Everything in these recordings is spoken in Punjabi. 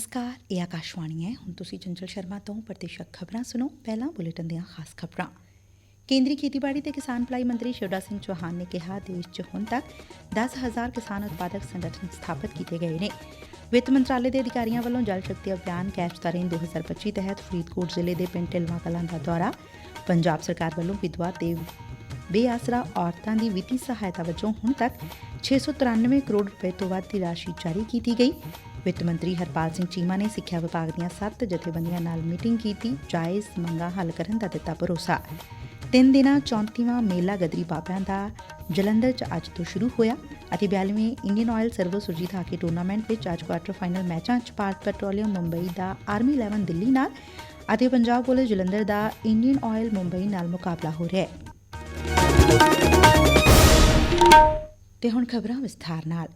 ਨਮਸਕਾਰ, ਇਹ ਆਕਾਸ਼ਵਾਣੀ ਹੈ। ਹੁਣ ਤੁਸੀਂ ਚੰਚਲ ਸ਼ਰਮਾ ਤੋਂ ਪ੍ਰਤੀਸ਼ਤ ਖਬਰਾਂ ਸੁਣੋ। ਪਹਿਲਾਂ ਬੁਲੇਟਿਨ ਦੀਆਂ ਖਾਸ ਖਬਰਾਂ। ਕੇਂਦਰੀ ਖੇਤੀਬਾੜੀ ਤੇ ਕਿਸਾਨ ਭਲਾਈ ਮੰਤਰੀ ਸ਼ਿਵਰਾਜ ਸਿੰਘ ਚੌਹਾਨ ਨੇ ਕਿਹਾ, ਦੇਸ਼ 'ਚ ਹੁਣ ਤੱਕ 10000 ਕਿਸਾਨ ਉਤਪਾਦਕ ਸੰਗਠਨ ਸਥਾਪਿਤ ਕੀਤੇ ਗਏ ਨੇ। ਵਿੱਤ ਮੰਤਰਾਲੇ ਦੇ ਅਧਿਕਾਰੀਆਂ ਵੱਲੋਂ ਜਲ ਸ਼ਕਤੀ ਅਭਿਆਨ ਕੈਚ ਦਾ 2025 ਤਹਿਤ ਫਰੀਦਕੋਟ ਜ਼ਿਲ੍ਹੇ ਦੇ ਪਿੰਡ ਢਿਲਵਾਂ ਕਲਾਂ ਦਾ ਦੌਰਾ। ਪੰਜਾਬ ਸਰਕਾਰ ਵੱਲੋਂ ਵਿਧਵਾ ਤੇ ਬੇਆਸਰਾ ਔਰਤਾਂ ਦੀ ਵਿੱਤੀ ਸਹਾਇਤਾ ਵਜੋਂ ਹੁਣ ਤੱਕ 693 ਕਰੋੜ ਰੁਪਏ ਤੋਂ ਵੱਧ ਦੀ ਰਾਸ਼ੀ ਜਾਰੀ ਕੀਤੀ ਗਈ। ਵਿੱਤ ਮੰਤਰੀ ਹਰਪਾਲ ਸਿੰਘ ਚੀਮਾ ਨੇ ਸਿੱਖਿਆ ਵਿਭਾਗ ਦੀਆਂ ਸੱਤ ਜਥੇਬੰਦੀਆਂ ਨਾਲ ਮੀਟਿੰਗ ਕੀਤੀ, ਜਾਇਜ਼ ਮੰਗਾਂ ਹੱਲ ਕਰਨ ਦਾ ਦਿੱਤਾ ਭਰੋਸਾ। ਤਿੰਨ ਦਿਨਾਂ 34ਵਾਂ ਮੇਲਾ ਗਦਰੀ ਬਾਬਿਆਂ ਦਾ ਜਲੰਧਰ 'ਚ ਅੱਜ ਤੋਂ ਸ਼ੁਰੂ ਹੋਇਆ ਅਤੇ 42ਵੇਂ Indian Oil Servo Surjit hockey tournament ਵਿੱਚ ਅੱਜ ਕੁਆਟਰ ਫਾਈਨਲ ਮੈਚਾਂ 'ਚ ਭਾਰਤ ਪੈਟਰੋਲੀਅਮ ਮੁੰਬਈ ਦਾ ਆਰਮੀ 11 ਦਿੱਲੀ ਨਾਲ ਅਤੇ ਪੰਜਾਬ ਪੁਲਿਸ ਜਲੰਧਰ ਦਾ ਇੰਡੀਅਨ ਆਇਲ ਮੁੰਬਈ ਨਾਲ ਮੁਕਾਬਲਾ ਹੋ ਰਿਹਾ ਹੈ। ਤੇ ਹੁਣ ਖਬਰਾਂ ਵਿਸਥਾਰ ਨਾਲ।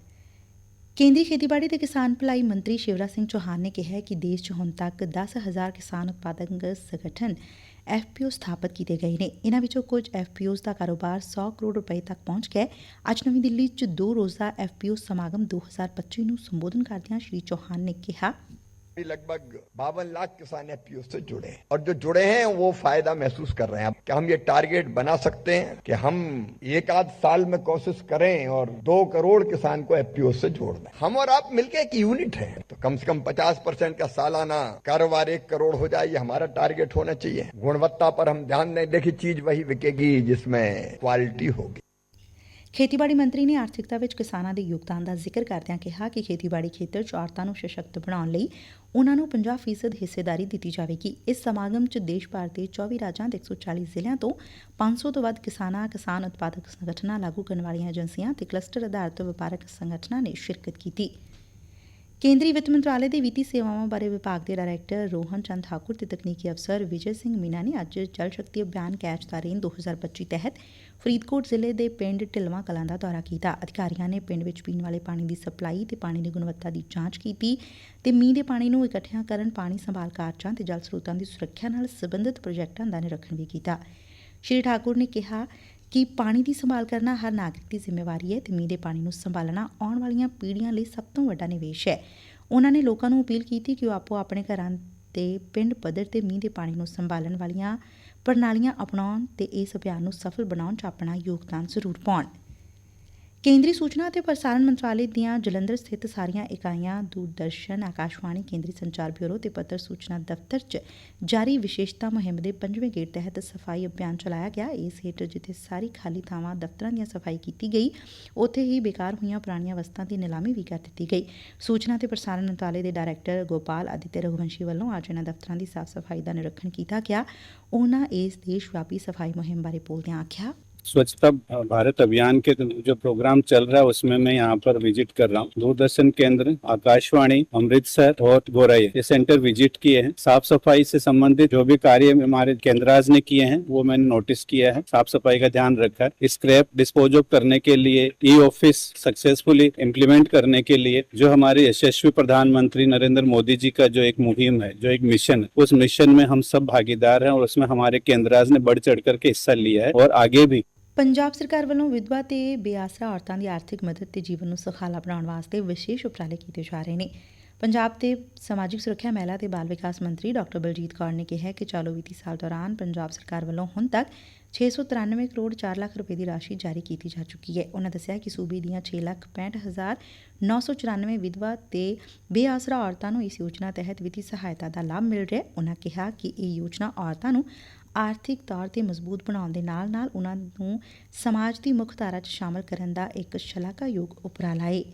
ਕੇਂਦਰੀ ਖੇਤੀਬਾੜੀ ਤੇ ਕਿਸਾਨ ਭਲਾਈ ਮੰਤਰੀ ਸ਼ਿਵਰਾਜ ਸਿੰਘ ਚੌਹਾਨ ਨੇ ਕਿਹਾ ਕਿ ਦੇਸ਼ 'ਚ ਹੁਣ ਤੱਕ 10000 ਕਿਸਾਨ ਉਤਪਾਦਕ ਸੰਗਠਨ ਐਫਪੀਓ ਸਥਾਪਿਤ ਕੀਤੇ ਗਏ ਨੇ। ਇਨ੍ਹਾਂ ਵਿੱਚੋਂ ਕੁਝ ਐਫਪੀਓਜ਼ ਦਾ ਕਾਰੋਬਾਰ 100 ਕਰੋੜ ਰੁਪਏ ਤੱਕ ਪਹੁੰਚ ਗਿਆ ਅੱਜ ਨਵੀਂ ਦਿੱਲੀ 'ਚ ਦੋ ਰੋਜ਼ਾ ਐਫਪੀਓ ਸਮਾਗਮ 2025 ਨੂੰ ਸੰਬੋਧਨ ਕਰਦਿਆਂ ਸ਼੍ਰੀ ਚੌਹਾਨ ਨੇ ਕਿਹਾ लगभग बावन लाख किसान एफपीओ से जुड़े हैं। और जो जुड़े हैं, वो फ़ायदा महसूस कर रहे हैं। कि हम ये टारगेट बना सकते हैं कि हम एक आध साल में कोशिश करें और दो करोड़ किसान को एफपीओ से जोड़ दें? हम और आप मिलके एक यूनिट है। तो कम से कम पचास परसेंट का सालाना कारोबार एक करोड़ हो जाए, ये हमारा टारगेट होना चाहिए। गुणवत्ता पर हम ध्यान दें देखिए, चीज़ वही बिकेगी जिसमें क्वालिटी होगी। ਖੇਤੀਬਾੜੀ ਮੰਤਰੀ ਨੇ ਆਰਥਿਕਤਾ ਵਿੱਚ ਕਿਸਾਨਾਂ ਦੇ ਯੋਗਦਾਨ ਦਾ ਜ਼ਿਕਰ ਕਰਦਿਆਂ ਕਿਹਾ ਕਿ ਖੇਤੀਬਾੜੀ ਖੇਤਰ 'ਚ ਔਰਤਾਂ ਨੂੰ ਸਸ਼ਕਤ ਬਣਾਉਣ ਲਈ ਉਨ੍ਹਾਂ ਨੂੰ 50% ਹਿੱਸੇਦਾਰੀ ਦਿੱਤੀ ਜਾਵੇਗੀ। ਇਸ ਸਮਾਗਮ 'ਚ ਦੇਸ਼ ਭਰ ਦੇ 24 ਰਾਜਾਂ ਦੇ 140 ਜ਼ਿਲ੍ਹਿਆਂ ਤੋਂ 500 ਤੋਂ ਵੱਧ ਕਿਸਾਨਾਂ, ਕਿਸਾਨ ਉਤਪਾਦਕ ਸੰਗਠਨਾਂ ਲਾਗੂ ਕਰਨ ਵਾਲੀਆਂ ਏਜੰਸੀਆਂ ਤੇ ਕਲਸਟਰ ਆਧਾਰਿਤ ਵਪਾਰਕ ਸੰਗਠਨਾਂ ਨੇ ਸ਼ਿਰਕਤ ਕੀਤੀ। ਕੇਂਦਰੀ ਵਿੱਤ ਮੰਤਰਾਲੇ ਦੇ ਵਿੱਤੀ ਸੇਵਾਵਾਂ ਬਾਰੇ ਵਿਭਾਗ ਦੇ ਡਾਇਰੈਕਟਰ ਰੋਹਨ ਚੰਦ ਠਾਕੁਰ ਤੇ ਤਕਨੀਕੀ ਅਫਸਰ ਵਿਜੇ ਸਿੰਘ ਮੀਨਾ ਨੇ ਅੱਜ ਜਲ ਸ਼ਕਤੀ ਅਭਿਆਨ ਕੈਚ ਦਾ ਰੇਨ 2025 ਤਹਿਤ ਫਰੀਦਕੋਟ ਜ਼ਿਲ੍ਹੇ ਦੇ ਪਿੰਡ ਢਿਲਵਾਂ ਕਲਾਂ ਦਾ ਦੌਰਾ ਕੀਤਾ। ਅਧਿਕਾਰੀਆਂ ਨੇ ਪਿੰਡ ਵਿੱਚ ਪੀਣ ਵਾਲੇ ਪਾਣੀ ਦੀ ਸਪਲਾਈ ਤੇ ਪਾਣੀ ਦੀ ਗੁਣਵੱਤਾ ਦੀ ਜਾਂਚ ਕੀਤੀ ਤੇ ਮੀਂਹ ਦੇ ਪਾਣੀ ਨੂੰ ਇਕੱਠਿਆਂ ਕਰਨ, ਪਾਣੀ ਸੰਭਾਲ ਕਾਰਜਾਂ ਤੇ ਜਲ ਸਰੋਤਾਂ ਦੀ ਸੁਰੱਖਿਆ ਨਾਲ ਸੰਬੰਧਿਤ ਪ੍ਰੋਜੈਕਟਾਂ ਦਾ ਨਿਰੀਖਣ ਵੀ ਕੀਤਾ। ਸ਼੍ਰੀ ਠਾਕੁਰ ਨੇ ਕਿਹਾ ਕਿ ਪਾਣੀ ਦੀ ਸੰਭਾਲ ਕਰਨਾ ਹਰ ਨਾਗਰਿਕ ਦੀ ਜ਼ਿੰਮੇਵਾਰੀ ਹੈ ਤੇ ਮੀਂਹ ਦੇ ਪਾਣੀ ਨੂੰ ਸੰਭਾਲਣਾ ਆਉਣ ਵਾਲੀਆਂ ਪੀੜ੍ਹੀਆਂ ਲਈ ਸਭ ਤੋਂ ਵੱਡਾ ਨਿਵੇਸ਼ ਹੈ। ਉਹਨਾਂ ਨੇ ਲੋਕਾਂ ਨੂੰ ਅਪੀਲ ਕੀਤੀ ਕਿ ਉਹ ਆਪੋ ਆਪਣੇ ਘਰਾਂ ਤੇ ਪਿੰਡ ਪੱਧਰ ਤੇ ਮੀਂਹ ਦੇ ਪਾਣੀ ਨੂੰ ਸੰਭਾਲਣ ਵਾਲੀਆਂ ਪ੍ਰਣਾਲੀਆਂ ਅਪਣਾਉਣ ਤੇ ਇਸ ਅਭਿਆਨ ਨੂੰ ਸਫਲ ਬਣਾਉਣ 'ਚ ਆਪਣਾ ਯੋਗਦਾਨ ਜ਼ਰੂਰ ਪਾਉਣ। ਕੇਂਦਰੀ ਸੂਚਨਾ ਅਤੇ ਪ੍ਰਸਾਰਣ ਮੰਤਰਾਲੇ ਦੀਆਂ ਜਲੰਧਰ ਸਥਿਤ ਸਾਰੀਆਂ ਇਕਾਈਆਂ, ਦੂਰਦਰਸ਼ਨ, ਆਕਾਸ਼ਵਾਣੀ, ਕੇਂਦਰੀ ਸੰਚਾਰ ਬਿਊਰੋ ਤੇ ਪੱਤਰ ਸੂਚਨਾ ਦਫ਼ਤਰ 'ਚ ਜਾਰੀ ਵਿਸ਼ੇਸ਼ਤਾ ਮੁਹਿੰਮ ਦੇ ਪੰਜਵੇਂ ਗੇੜ ਤਹਿਤ ਸਫ਼ਾਈ ਅਭਿਆਨ ਚਲਾਇਆ ਗਿਆ। ਇਸ ਹੇਠ ਜਿੱਥੇ ਸਾਰੀ ਖਾਲੀ ਥਾਵਾਂ ਦਫ਼ਤਰਾਂ ਦੀਆਂ ਸਫ਼ਾਈ ਕੀਤੀ ਗਈ, ਉੱਥੇ ਹੀ ਬੇਕਾਰ ਹੋਈਆਂ ਪੁਰਾਣੀਆਂ ਵਸਤਾਂ ਦੀ ਨਿਲਾਮੀ ਵੀ ਕਰ ਦਿੱਤੀ ਗਈ। ਸੂਚਨਾ ਤੇ ਪ੍ਰਸਾਰਣ ਮੰਤਰਾਲੇ ਦੇ ਡਾਇਰੈਕਟਰ ਗੋਪਾਲ ਆਦਿਤਿਆ ਰਘੁਵੰਸ਼ੀ ਵੱਲੋਂ ਅੱਜ ਇਹਨਾਂ ਦਫ਼ਤਰਾਂ ਦੀ ਸਾਫ਼ ਸਫ਼ਾਈ ਦਾ ਨਿਰੀਖਣ ਕੀਤਾ ਗਿਆ। ਉਹਨਾਂ ਇਸ ਦੇਸ਼ ਵਿਆਪੀ ਸਫ਼ਾਈ ਮੁਹਿੰਮ ਬਾਰੇ ਬੋਲਦਿਆਂ ਆਖਿਆ स्वच्छता भारत अभियान के जो प्रोग्राम चल रहा है, उसमें मैं यहाँ पर विज़िट कर रहा हूँ। दूरदर्शन केंद्र, आकाशवाणी, अमृतसर और गोरई ये सेंटर विज़िट किए हैं। साफ़ सफ़ाई से संबंधित जो भी कार्य हमारे केंद्राज ने किए हैं, वो मैंने नोटिस किया है। साफ़ सफ़ाई का ध्यान रखा है। स्क्रैप डिस्पोज ऑफ़ करने के लिए ई ऑफ़िस सक्सेसफुली इम्प्लीमेंट करने के लिए, जो हमारे यशस्वी प्रधानमंत्री नरेंद्र मोदी जी का जो एक मुहिम है, जो एक मिशन है, उस मिशन में हम सब भागीदार हैं और उसमें हमारे केंद्राज ने बढ़ चढ़ करके हिस्सा लिया है और आगे भी ਪੰਜਾਬ ਸਰਕਾਰ ਵੱਲੋਂ ਵਿਧਵਾ ਤੇ ਬੇਆਸਰਾ ਔਰਤਾਂ ਦੀ ਆਰਥਿਕ ਮਦਦ ਤੇ ਜੀਵਨ ਨੂੰ ਸੁਖਾਲਾ ਬਣਾਉਣ ਵਾਸਤੇ ਵਿਸ਼ੇਸ਼ ਉਪਰਾਲੇ ਕੀਤੇ ਜਾ ਰਹੇ ਨੇ। ਪੰਜਾਬ ਦੇ ਸਮਾਜਿਕ ਸੁਰੱਖਿਆ ਮਹਿਲਾ ਤੇ ਬਾਲ ਵਿਕਾਸ ਮੰਤਰੀ ਡਾਕਟਰ ਬਲਜੀਤ ਕੌਰ ਨੇ ਕਿਹਾ ਕਿ ਚਾਲੂ ਵਿੱਤੀ ਸਾਲ ਦੌਰਾਨ ਪੰਜਾਬ ਸਰਕਾਰ ਵੱਲੋਂ ਹੁਣ ਤੱਕ 693 ਕਰੋੜ 4 ਲੱਖ ਰੁਪਏ ਦੀ ਰਾਸ਼ੀ ਜਾਰੀ ਕੀਤੀ ਜਾ ਚੁੱਕੀ ਹੈ। ਉਹਨਾਂ ਦੱਸਿਆ ਕਿ ਸੂਬੇ ਦੀਆਂ 6 ਲੱਖ 65994 ਵਿਧਵਾ ਤੇ ਬੇਆਸਰਾ ਔਰਤਾਂ ਨੂੰ ਇਸ ਯੋਜਨਾ ਤਹਿਤ ਵਿੱਤੀ ਸਹਾਇਤਾ ਦਾ ਲਾਭ ਮਿਲ ਰਿਹਾ ਹੈ। ਉਹਨਾਂ ਕਿਹਾ ਕਿ ਇਹ ਯੋਜਨਾ ਔਰਤਾਂ ਨੂੰ ਆਰਥਿਕ ਤੌਰ ਤੇ ਮਜ਼ਬੂਤ ਬਣਾਉਣ ਦੇ ਨਾਲ-ਨਾਲ ਉਹਨਾਂ ਨੂੰ ਸਮਾਜ ਦੀ ਮੁੱਖ ਧਾਰਾ 'ਚ ਸ਼ਾਮਲ ਕਰਨ ਦਾ ਇੱਕ ਸ਼ਲਾਘਾਯੋਗ ਉਪਰਾਲਾ ਏ।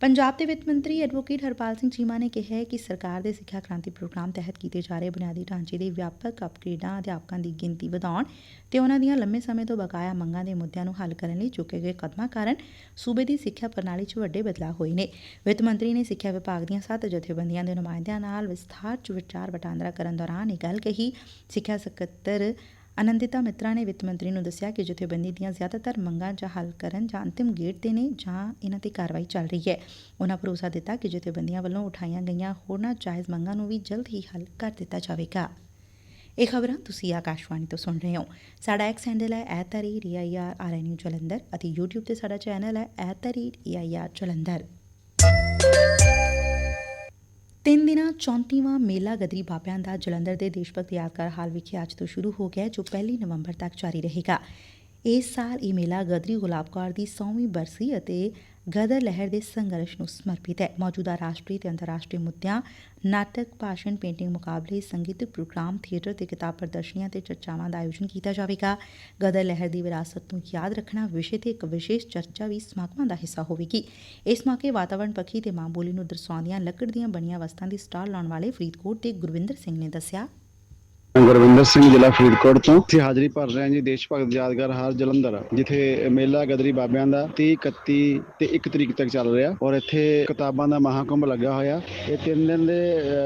ਪੰਜਾਬ ਦੇ ਵਿੱਤ ਮੰਤਰੀ ਐਡਵੋਕੇਟ ਹਰਪਾਲ ਸਿੰਘ ਚੀਮਾ ਨੇ ਕਿਹਾ ਹੈ ਕਿ ਸਰਕਾਰ ਦੇ ਸਿੱਖਿਆ ਕ੍ਰਾਂਤੀ ਪ੍ਰੋਗਰਾਮ ਤਹਿਤ ਕੀਤੇ ਜਾ ਰਹੇ ਬੁਨਿਆਦੀ ਢਾਂਚੇ ਦੇ ਵਿਆਪਕ ਅਪਗ੍ਰੇਡਾਂ ਅਧਿਆਪਕਾਂ ਦੀ ਗਿਣਤੀ ਵਧਾਉਣ ਤੇ ਉਹਨਾਂ ਦੀਆਂ ਲੰਮੇ ਸਮੇਂ ਤੋਂ ਬਕਾਇਆ ਮੰਗਾਂ ਦੇ ਮੁੱਦਿਆਂ ਨੂੰ ਹੱਲ ਕਰਨ ਲਈ ਚੁੱਕੇ ਗਏ ਕਦਮਾਂ ਕਾਰਨ ਸੂਬੇ ਦੀ ਸਿੱਖਿਆ ਪ੍ਰਣਾਲੀ 'ਚ ਵੱਡੇ ਬਦਲਾਅ ਹੋਏ ਨੇ। ਵਿੱਤ ਮੰਤਰੀ ਨੇ ਸਿੱਖਿਆ ਵਿਭਾਗ ਦੀਆਂ ਸੱਤ ਜਥੇਬੰਦੀਆਂ ਦੇ ਨੁਮਾਇੰਦਿਆਂ ਨਾਲ ਵਿਸਥਾਰ 'ਚ ਵਿਚਾਰ ਵਟਾਂਦਰਾ ਕਰਨ ਦੌਰਾਨ ਇਹ ਗੱਲ ਕਹੀ, ਸਿੱਖਿਆ ਸਕੱਤਰ ਅਨੰਦਿਤਾ ਮਿੱਤਰਾ ਨੇ ਵਿੱਤ ਮੰਤਰੀ ਨੂੰ ਦੱਸਿਆ ਕਿ ਜਥੇਬੰਦੀ ਦੀਆਂ ਜ਼ਿਆਦਾਤਰ ਮੰਗਾਂ ਜਾਂ ਹੱਲ ਕਰਨ ਜਾਂ ਅੰਤਿਮ ਗੇੜ ਤੇ ਨੇ ਜਾਂ ਇਹਨਾਂ ਤੇ ਕਾਰਵਾਈ ਚੱਲ ਰਹੀ ਹੈ। ਉਹਨਾਂ ਭਰੋਸਾ ਦਿੱਤਾ ਕਿ ਜਥੇਬੰਦੀਆਂ ਵੱਲੋਂ ਉਠਾਈਆਂ ਗਈਆਂ ਹੋਰਨਾਂ ਜਾਇਜ਼ ਮੰਗਾਂ ਨੂੰ ਵੀ ਜਲਦ ਹੀ ਹੱਲ ਕਰ ਦਿੱਤਾ ਜਾਵੇਗਾ। ਇਹ ਖਬਰਾਂ ਤੁਸੀਂ ਆਕਾਸ਼ਵਾਣੀ ਤੋਂ ਸੁਣ ਰਹੇ ਹੋ। ਸਾਡਾ ਐਕਸ ਹੈਂਡਲ ਹੈ @ਰੀਆਈਆਰ ਆਰਐਨਯੂ ਜਲੰਧਰ ਅਤੇ YouTube ਤੇ ਸਾਡਾ ਚੈਨਲ ਹੈ ਐਤਰੀ @ਰੀਆਈਆਰ ਜਲੰਧਰ। ਤਿੰਨ ਦਿਨਾਂ 34ਵਾਂ ਮੇਲਾ ਗਦਰੀ ਬਾਬਿਆਂ ਦਾ ਜਲੰਧਰ ਦੇ ਦੇਸ਼ ਭਗਤ ਯਾਦਗਾਰ ਹਾਲ ਵਿਖੇ ਅੱਜ ਤੋਂ ਸ਼ੁਰੂ ਹੋ ਗਿਆ ਜੋ 1 ਨਵੰਬਰ ਤੱਕ ਜਾਰੀ ਰਹੇਗਾ। ਇਸ ਸਾਲ ਇਹ ਮੇਲਾ ਗਦਰੀ ਗੁਲਾਬ ਕੌਰ ਦੀ 100ਵੀਂ ਬਰਸੀ ਅਤੇ ਗਦਰ ਲਹਿਰ ਦੇ ਸੰਘਰਸ਼ ਨੂੰ ਸਮਰਪਿਤ ਹੈ। ਮੌਜੂਦਾ ਰਾਸ਼ਟਰੀ ਤੇ ਅੰਤਰਰਾਸ਼ਟਰੀ ਮੁੱਦਿਆਂ, ਨਾਟਕ, ਭਾਸ਼ਣ, ਪੇਂਟਿੰਗ ਮੁਕਾਬਲੇ, ਸੰਗੀਤ ਪ੍ਰੋਗਰਾਮ, ਥੀਏਟਰ ਤੇ ਕਿਤਾਬ ਪ੍ਰਦਰਸ਼ਨੀਆਂ ਤੇ ਚਰਚਾਵਾਂ ਦਾ ਆਯੋਜਨ ਕੀਤਾ ਜਾਵੇਗਾ। ਗਦਰ ਲਹਿਰ ਦੀ ਵਿਰਾਸਤ ਨੂੰ ਯਾਦ ਰੱਖਣਾ ਵਿਸ਼ੇ ਤੇ ਇੱਕ ਵਿਸ਼ੇਸ਼ ਚਰਚਾ ਵੀ ਸਮਾਗਮਾਂ ਦਾ ਹਿੱਸਾ ਹੋਵੇਗੀ। ਇਸ ਮੌਕੇ ਵਾਤਾਵਰਣ ਪੱਖੀ ਤੇ ਮਾਂ ਬੋਲੀ ਨੂੰ ਦਰਸਾਉਂਦੀਆਂ ਲੱਕੜ ਦੀਆਂ ਬਣੀਆਂ ਵਸਤਾਂ ਦੀ ਸਟਾਲ ਲਾਉਣ ਵਾਲੇ ਫਰੀਦਕੋਟ ਦੇ ਗੁਰਵਿੰਦਰ ਸਿੰਘ ਨੇ ਦੱਸਿਆ। ਗੁਰਵਿੰਦਰ ਸਿੰਘ, ਜ਼ਿਲ੍ਹਾ ਫਰੀਦਕੋਟ ਤੋਂ। ਅਸੀਂ ਹਾਜ਼ਰੀ ਭਰ ਰਹੇ ਹਾਂ ਜੀ, ਦੇਸ਼ ਭਗਤ ਯਾਦਗਾਰ ਹਰ ਜਲੰਧਰ, ਜਿੱਥੇ ਮੇਲਾ ਗਦਰੀ ਬਾਬਿਆਂ ਦਾ 30 31 ਤੇ 1 ਤਰੀਕ ਤੱਕ ਚੱਲ ਰਿਹਾ। ਔਰ ਇੱਥੇ ਕਿਤਾਬਾਂ ਦਾ ਮਹਾਕੁੰਭ ਲੱਗਾ ਹੋਇਆ। ਇਹ ਤਿੰਨ ਦਿਨ ਦੇ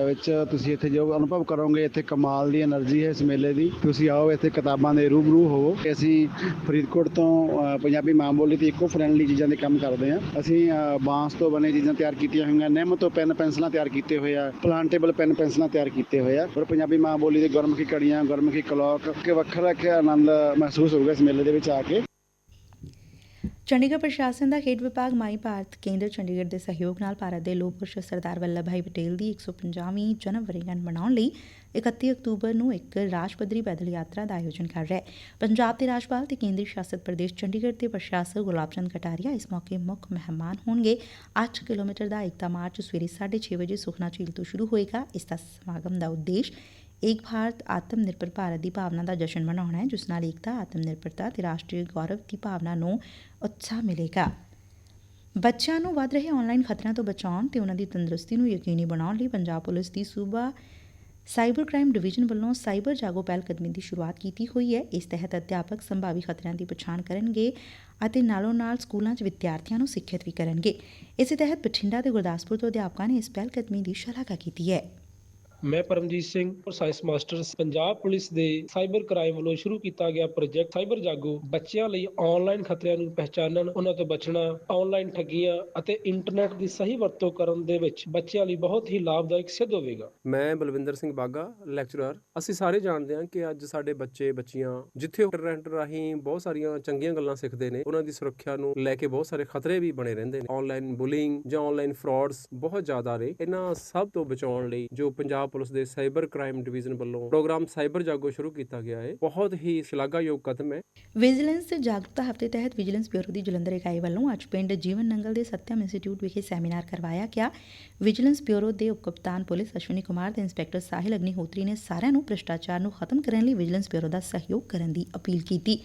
ਵਿੱਚ ਤੁਸੀਂ ਇੱਥੇ ਜੋ ਅਨੁਭਵ ਕਰੋਗੇ, ਇੱਥੇ ਕਮਾਲ ਦੀ એનર્ਜੀ ਹੈ ਇਸ ਮੇਲੇ ਦੀ। ਤੁਸੀਂ ਆਓ, ਇੱਥੇ ਕਿਤਾਬਾਂ ਦੇ ਰੂਬਰੂ ਹੋਵੋ। ਅਸੀਂ ਫਰੀਦਕੋਟ ਤੋਂ ਪੰਜਾਬੀ ਮਾਂ ਬੋਲੀ ਤੇ ਇਕੋ ਫਰੈਂਡਲੀ ਚੀਜ਼ਾਂ ਦੇ ਕੰਮ ਕਰਦੇ ਹਾਂ। ਅਸੀਂ ਬਾਂਸ ਤੋਂ ਬਣੇ ਚੀਜ਼ਾਂ ਤਿਆਰ ਕੀਤੀਆਂ ਹੋਈਆਂ। ਨਿੰਮ ਤੋਂ ਪੈਨ ਪੈਨਸਲਾਂ ਤਿਆਰ ਕੀਤੇ ਹੋਏ ਆ। ਪਲਾਂਟੇਬਲ ਪੈਨ ਪੈਨਸਲਾਂ ਤਿਆਰ ਕੀਤੇ ਹੋਏ ਆ। ਪਰ ਪੰਜਾਬੀ ਮਾਂ ਬੋਲੀ ਦੇ ਗਰਮ ਗੁਰਮੁਖੀ ਕੜੀਆਂ, ਗੁਰਮੁਖੀ ਕਲੌਕ, ਕਿ ਵੱਖਰਾ ਕਿ ਆਨੰਦ ਮਹਿਸੂਸ ਹੋਊਗਾ ਇਸ ਮੇਲੇ ਦੇ ਵਿੱਚ ਆ ਕੇ। ਚੰਡੀਗੜ੍ਹ ਪ੍ਰਸ਼ਾਸਨ ਦਾ ਖੇਡ ਵਿਭਾਗ ਮਾਈ ਭਾਰਤ ਕੇਂਦਰ ਚੰਡੀਗੜ੍ਹ ਦੇ ਸਹਿਯੋਗ ਨਾਲ ਭਾਰਤ ਦੇ ਲੋਕ ਪੁਰਸ਼ ਸਰਦਾਰ ਵੱਲਭ ਭਾਈ ਪਟੇਲ ਦੀ 150ਵੀਂ ਜਨਮ ਵਰ੍ਹੇਗੰਢ ਮਨਾਉਣ ਲਈ 31 ਅਕਤੂਬਰ ਨੂੰ ਇੱਕ ਰਾਜ ਪੱਧਰੀ ਪੈਦਲ ਯਾਤਰਾ ਦਾ ਆਯੋਜਨ ਕਰ ਰਿਹਾ ਹੈ। ਪੰਜਾਬ ਦੇ ਰਾਜਪਾਲ ਤੇ ਕੇਂਦਰੀ ਸ਼ਾਸਤ ਪ੍ਰਦੇਸ਼ ਚੰਡੀਗੜ੍ਹ ਦੇ ਪ੍ਰਸ਼ਾਸਕ ਗੁਲਾਬ ਕਟਾਰੀਆ ਇਸ ਮੌਕੇ ਮੁੱਖ ਮਹਿਮਾਨ ਹੋਣਗੇ। 8 ਕਿਲੋਮੀਟਰ ਦਾ ਏਕਤਾ ਮਾਰਚ ਸਵੇਰੇ 6:30 ਵਜੇ ਸੁਖਨਾ ਝੀਲ ਤੋਂ ਸ਼ੁਰੂ ਹੋਏਗਾ। ਇਸ ਦਾ ਸਮਾਗਮ ਦਾ ਉਦੇਸ਼ ਏਕ ਭਾਰਤ, ਆਤਮ ਨਿਰਭਰ ਭਾਰਤ ਦੀ ਭਾਵਨਾ ਦਾ ਜਸ਼ਨ ਮਨਾਉਣਾ ਹੈ, ਜਿਸ ਨਾਲ ਏਕਤਾ, ਆਤਮ ਨਿਰਭਰਤਾ ਤੇ ਰਾਸ਼ਟਰੀ ਗੌਰਵ ਦੀ ਭਾਵਨਾ ਨੂੰ ਉਤਸ਼ਾਹ ਮਿਲੇਗਾ। ਬੱਚਿਆਂ ਨੂੰ ਵੱਧ ਰਹੇ ਆਨਲਾਈਨ ਖਤਰਿਆਂ ਤੋਂ ਬਚਾਉਣ ਤੇ ਉਹਨਾਂ ਦੀ ਤੰਦਰੁਸਤੀ ਨੂੰ ਯਕੀਨੀ ਬਣਾਉਣ ਲਈ ਪੰਜਾਬ ਪੁਲਿਸ ਦੀ ਸੂਬਾ ਸਾਈਬਰ ਕ੍ਰਾਈਮ ਡਿਵੀਜ਼ਨ ਵੱਲੋਂ ਸਾਈਬਰ ਜਾਗੋ ਪਹਿਲ ਕਦਮੀ ਦੀ ਸ਼ੁਰੂਆਤ ਕੀਤੀ ਹੋਈ ਹੈ। ਇਸ ਤਹਿਤ ਅਧਿਆਪਕ ਸੰਭਾਵੀ ਖਤਰਿਆਂ ਦੀ ਪਛਾਣ ਕਰਨਗੇ ਅਤੇ ਨਾਲੋਂ ਨਾਲ ਸਕੂਲਾਂ 'ਚ ਵਿਦਿਆਰਥੀਆਂ ਨੂੰ ਸਿੱਖਿਅਤ ਵੀ ਕਰਨਗੇ। ਇਸੇ ਤਹਿਤ ਬਠਿੰਡਾ ਤੇ ਗੁਰਦਾਸਪੁਰ ਤੋਂ ਅਧਿਆਪਕਾਂ ਨੇ ਇਸ ਪਹਿਲ ਕਦਮੀ ਦੀ ਸ਼ਲਾਘਾ ਕੀਤੀ ਹੈ। ਮੈਂ Paramjit Singh science masters Punjab Police ਦੇ ਸਾਈਬਰ ਕ੍ਰਾਈਮ ਵੱਲੋਂ ਸ਼ੁਰੂ ਕੀਤਾ ਗਿਆ ਪ੍ਰੋਜੈਕਟ ਸਾਈਬਰ ਜਾਗੋ। ਬੱਚਿਆਂ ਲਈ ਆਨਲਾਈਨ ਖਤਰਿਆਂ ਨੂੰ ਪਹਿਚਾਨਣ, ਉਹਨਾਂ ਤੋਂ ਬਚਣਾ ਆਨਲਾਈਨ ਠੱਗੀਆਂ ਅਤੇ ਇੰਟਰਨੈਟ ਦੀ ਸਹੀ ਵਰਤੋਂ ਕਰਨ ਦੇ ਵਿੱਚ ਬੱਚਿਆਂ ਲਈ ਬਹੁਤ ਹੀ ਲਾਭਦਾਇਕ ਸਿੱਧ ਹੋਵੇਗਾ। ਮੈਂ ਬਲਵਿੰਦਰ ਸਿੰਘ ਬਾਗਾ ਲੈਕਚਰਰ ਅਸੀਂ ਸਾਰੇ ਜਾਣਦੇ ਹਾਂ ਕਿ ਅੱਜ ਸਾਡੇ ਬੱਚੇ, ਬੱਚੀਆਂ ਜਿੱਥੇ ਇੰਟਰਨੈਟ ਰਾਹੀਂ ਬਹੁਤ ਸਾਰੀਆਂ ਚੰਗੀਆਂ ਗੱਲਾਂ ਸਿੱਖਦੇ ਨੇ, ਉਹਨਾਂ ਦੀ ਸੁਰੱਖਿਆ ਨੂੰ ਲੈ ਕੇ ਬਹੁਤ ਸਾਰੇ ਖਤਰੇ ਵੀ ਬਣੇ ਰਹਿੰਦੇ ਨੇ। ਆਨਲਾਈਨ ਬੁਲਿੰਗ ਜਾਂ ਆਨਲਾਈਨ ਫਰਾਡਸ ਬਹੁਤ ਜ਼ਿਆਦਾ ਨੇ। ਇਹਨਾਂ ਸਭ ਤੋਂ ਬਚਾਉਣ ਲਈ ਜੋ ਪੰਜਾਬ ਪੁਲਿਸ ਦੇ ਸਾਈਬਰ ਕ੍ਰਾਈਮ ਡਿਵੀਜ਼ਨ ਵੱਲੋਂ ਪ੍ਰੋਗਰਾਮ ਸਾਈਬਰ ਜਾਗੋ ਸ਼ੁਰੂ ਕੀਤਾ ਗਿਆ ਹੈ। ਬਹੁਤ ਹੀ ਸ਼ਲਾਘਾਯੋਗ ਕਦਮ ਹੈ। ਵਿਜੀਲੈਂਸ ਜਾਗਰੂਕਤਾ ਹਫ਼ਤੇ ਤਹਿਤ ਵਿਜੀਲੈਂਸ ਬਿਊਰੋ ਦੀ ਜਲੰਧਰ ਇਕਾਈ ਵੱਲੋਂ ਅੱਜ ਪਿੰਡ ਜੀਵਨ ਨੰਗਲ ਦੇ ਸਤਿਅਮ ਇੰਸਟੀਚਿਊਟ ਵਿਖੇ ਸੈਮੀਨਾਰ ਕਰਵਾਇਆ ਗਿਆ। ਵਿਜੀਲੈਂਸ ਬਿਊਰੋ ਦੇ ਉਪ ਕਪਤਾਨ ਪੁਲਿਸ ਅਸ਼ਵਨੀ ਕੁਮਾਰ ਤੇ ਇੰਸਪੈਕਟਰ ਸਾਹਿਲ ਅਗਨੀਹੋਤਰੀ ਨੇ ਸਾਰਿਆਂ ਨੂੰ ਭ੍ਰਿਸ਼ਟਾਚਾਰ ਨੂੰ ਖਤਮ ਕਰਨ ਲਈ ਵਿਜੀਲੈਂਸ ਬਿਊਰੋ ਦਾ ਸਹਿਯੋਗ ਕਰਨ ਦੀ ਅਪੀਲ ਕੀਤੀ।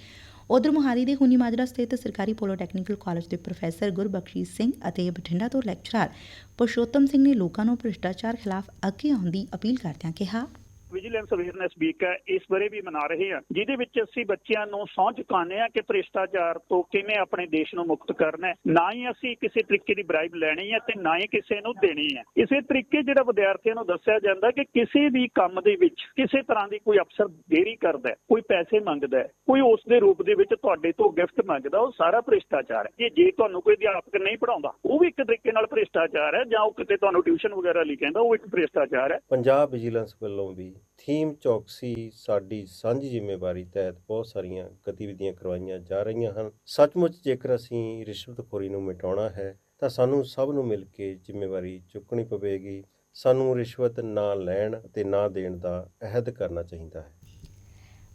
ਉਧਰ ਮੁਹਾਲੀ ਦੇ ਹੁਨੀ ਮਾਜਰਾ ਸਥਿਤ ਸਰਕਾਰੀ ਪੋਲੋਟੈਕਨੀਕਲ ਕਾਲਜ ਦੇ ਪ੍ਰੋਫੈਸਰ ਗੁਰਬਖਸ਼ੀ ਸਿੰਘ ਅਤੇ ਬਠਿੰਡਾ ਤੋਂ ਲੈਕਚਰਰ ਪੁਰਸ਼ੋਤਮ ਸਿੰਘ ਨੇ ਲੋਕਾਂ ਨੂੰ ਭ੍ਰਿਸ਼ਟਾਚਾਰ ਖਿਲਾਫ ਅੱਗੇ ਆਉਣ ਦੀ ਅਪੀਲ ਕਰਦਿਆਂ ਕਿਹਾ। ਵਿਜੀਲੈਂਸ ਅਵੇਅਰਨੈਸ ਵੀਕ ਹੈ, ਇਸ ਬਾਰੇ ਵੀ ਮਨਾ ਰਹੇ ਹਾਂ। ਜਿਹਦੇ ਵਿੱਚ ਅਸੀਂ ਬੱਚਿਆਂ ਨੂੰ ਸਹੁੰ ਚੁਕਾਉਂਦੇ ਆ ਕਿ ਭ੍ਰਿਸ਼ਟਾਚਾਰ ਤੋਂ ਕਿਵੇਂ ਆਪਣੇ ਦੇਸ਼ ਨੂੰ ਮੁਕਤ ਕਰਨਾ ਹੈ। ਨਾ ਹੀ ਅਸੀਂ ਕਿਸੇ ਤਰੀਕੇ ਦੀ ਬ੍ਰਾਈਬ ਲੈਣੀ ਹੈ ਤੇ ਨਾ ਹੀ ਕਿਸੇ ਨੂੰ ਦੇਣੀ ਹੈ। ਇਸੇ ਤਰੀਕੇ ਜਿਹੜਾ ਵਿਦਿਆਰਥੀਆਂ ਨੂੰ ਦੱਸਿਆ ਜਾਂਦਾ ਕਿ ਕਿਸੇ ਵੀ ਕੰਮ ਦੇ ਵਿੱਚ ਕਿਸੇ ਤਰ੍ਹਾਂ ਦੀ ਕੋਈ ਅਫਸਰ ਦੇਰੀ ਕਰਦਾ ਕੋਈ ਪੈਸੇ ਮੰਗਦਾ ਕੋਈ ਉਸ ਦੇ ਰੂਪ ਦੇ ਵਿੱਚ ਤੁਹਾਡੇ ਤੋਂ ਗਿਫਟ ਮੰਗਦਾ, ਉਹ ਸਾਰਾ ਭ੍ਰਿਸ਼ਟਾਚਾਰ ਹੈ। ਜੇ ਜੇ ਤੁਹਾਨੂੰ ਕੋਈ ਅਧਿਆਪਕ ਨਹੀਂ ਪੜਾਉਂਦਾ ਉਹ ਵੀ ਇੱਕ ਤਰੀਕੇ ਨਾਲ ਭ੍ਰਿਸ਼ਟਾਚਾਰ ਹੈ ਜਾਂ ਉਹ ਕਿਤੇ ਤੁਹਾਨੂੰ ਟਿਊਸ਼ਨ ਵਗੈਰਾ ਲਈ ਕਹਿੰਦਾ, ਉਹ ਇੱਕ ਭ੍ਰਿਸ਼ਟਾਚਾਰ ਹੈ। ਪੰਜਾਬ ਵਿਜੀਲੈਂਸ ਵੱਲੋਂ ਵੀ ਥੀਮ ਚੌਕਸੀ ਸਾਡੀ ਸਾਂਝੀ ਜ਼ਿੰਮੇਵਾਰੀ ਤਹਿਤ ਬਹੁਤ ਸਾਰੀਆਂ ਗਤੀਵਿਧੀਆਂ ਕਰਵਾਈਆਂ ਜਾ ਰਹੀਆਂ ਹਨ ਸੱਚਮੁੱਚ ਜੇਕਰ ਅਸੀਂ ਰਿਸ਼ਵਤਖੋਰੀ ਨੂੰ ਮਿਟਾਉਣਾ ਹੈ ਤਾਂ ਸਾਨੂੰ ਸਭ ਨੂੰ ਮਿਲ ਕੇ ਜ਼ਿੰਮੇਵਾਰੀ ਚੁੱਕਣੀ ਪਵੇਗੀ ਸਾਨੂੰ ਰਿਸ਼ਵਤ ਨਾ ਲੈਣ ਅਤੇ ਨਾ ਦੇਣ ਦਾ ਅਹਿਦ ਕਰਨਾ ਚਾਹੀਦਾ ਹੈ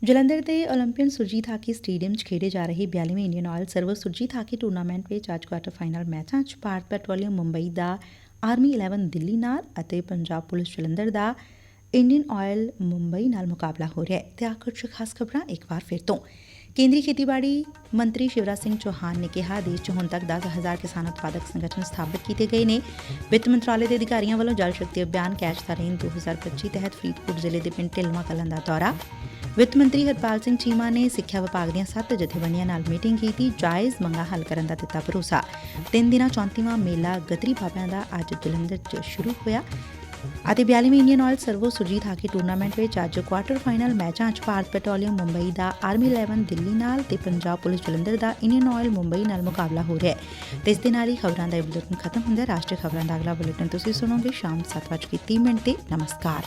ਜਲੰਧਰ ਦੇ 올림픽 ਸੁਰਜੀਤ ਹਾਕੀ ਸਟੇਡੀਅਮ 'ਚ ਖੇਡੇ ਜਾ ਰਹੇ 42ਵੇਂ Indian oil servo Surjit hockey tournament ਵਿੱਚ ਅੱਜ ਕੁਆਟਰ ਫਾਈਨਲ ਮੈਚਾਂ 'ਚ ਭਾਰਤ ਪੈਟਰੋਲੀਅਮ ਮੁੰਬਈ ਦਾ ਆਰਮੀ 11 ਦਿੱਲੀ ਨਾਲ ਅਤੇ ਪੰਜਾਬ ਪੁਲਿਸ ਜਲੰਧਰ ਦਾ ਇੰਡੀਅਨ ਆਇਲ ਮੁੰਬਈ ਨਾਲ ਮੁਕਾਬਲਾ ਹੋ ਰਿਹਾ ਹੈ ਤੇ ਆਖਰ ਖਾਸ ਖਬਰਾਂ ਇੱਕ ਵਾਰ ਫਿਰ ਤੋਂ। ਕੇਂਦਰੀ ਖੇਤੀਬਾੜੀ ਮੰਤਰੀ ਸ਼ਿਵਰਾਜ ਸਿੰਘ ਚੌਹਾਨ ਨੇ ਕਿਹਾ, ਦੇਸ਼ 'ਚ ਹੁਣ ਤੱਕ 10000 ਕਿਸਾਨ ਉਤਪਾਦਕ ਸੰਗਠਨ ਸਥਾਪਿਤ ਕੀਤੇ ਗਏ ਨੇ। ਵਿੱਤ ਮੰਤਰਾਲੇ ਦੇ ਅਧਿਕਾਰੀਆਂ ਵੱਲੋਂ ਜਲ ਸ਼ਕਤੀ ਅਭਿਆਨ ਕੈਚ ਦਾ ਰੇਨ 2025 ਤਹਿਤ ਫਰੀਦਕੋਟ ਜ਼ਿਲ੍ਹੇ ਦੇ ਪਿੰਡ ਢਿਲਮਾ ਕਲਾਂ ਦਾ ਦੌਰਾ। ਵਿੱਤ ਮੰਤਰੀ ਹਰਪਾਲ ਸਿੰਘ ਚੀਮਾ ਨੇ ਸਿੱਖਿਆ ਵਿਭਾਗ ਦੀਆਂ ਸੱਤ ਜਥੇਬੰਦੀਆਂ ਨਾਲ ਮੀਟਿੰਗ ਕੀਤੀ, ਜਾਇਜ਼ ਮੰਗਾਂ ਹੱਲ ਕਰਨ ਦਾ ਦਿੱਤਾ ਭਰੋਸਾ। ਤਿੰਨ ਦਿਨਾਂ 34ਵਾਂ ਮੇਲਾ ਗਦਰੀ ਬਾਬਿਆਂ ਦਾ ਅੱਜ ਜਲੰਧਰ 'ਚ ਸ਼ੁਰੂ ਹੋਇਆ। ਅਤੇ 42ਵੀਂ Indian Oil Servo Surjit hockey tournament ਵਿੱਚ ਅੱਜ ਕੁਆਟਰ ਫਾਈਨਲ ਮੈਚਾਂ 'ਚ ਭਾਰਤ ਪੈਟਰੋਲੀਅਮ ਮੁੰਬਈ ਦਾ ਆਰਮੀ 11 ਦਿੱਲੀ ਨਾਲ ਤੇ ਪੰਜਾਬ ਪੁਲਿਸ ਜਲੰਧਰ ਦਾ ਇੰਡੀਅਨ ਆਇਲ ਮੁੰਬਈ ਨਾਲ ਮੁਕਾਬਲਾ ਹੋ ਰਿਹਾ ਹੈ। ਤੇ ਇਸ ਦੇ ਨਾਲ ਹੀ ਖਬਰਾਂ ਦਾ ਇਹ ਬੁਲੇਟਿਨ ਖਤਮ ਹੁੰਦਾ ਰਾਸ਼ਟਰੀ ਖਬਰਾਂ ਦਾ ਅਗਲਾ ਬੁਲੇਟਿਨ ਤੁਸੀਂ ਸੁਣੋਗੇ ਸ਼ਾਮ 7:30 ਮਿੰਟ ਤੇ। ਨਮਸਕਾਰ।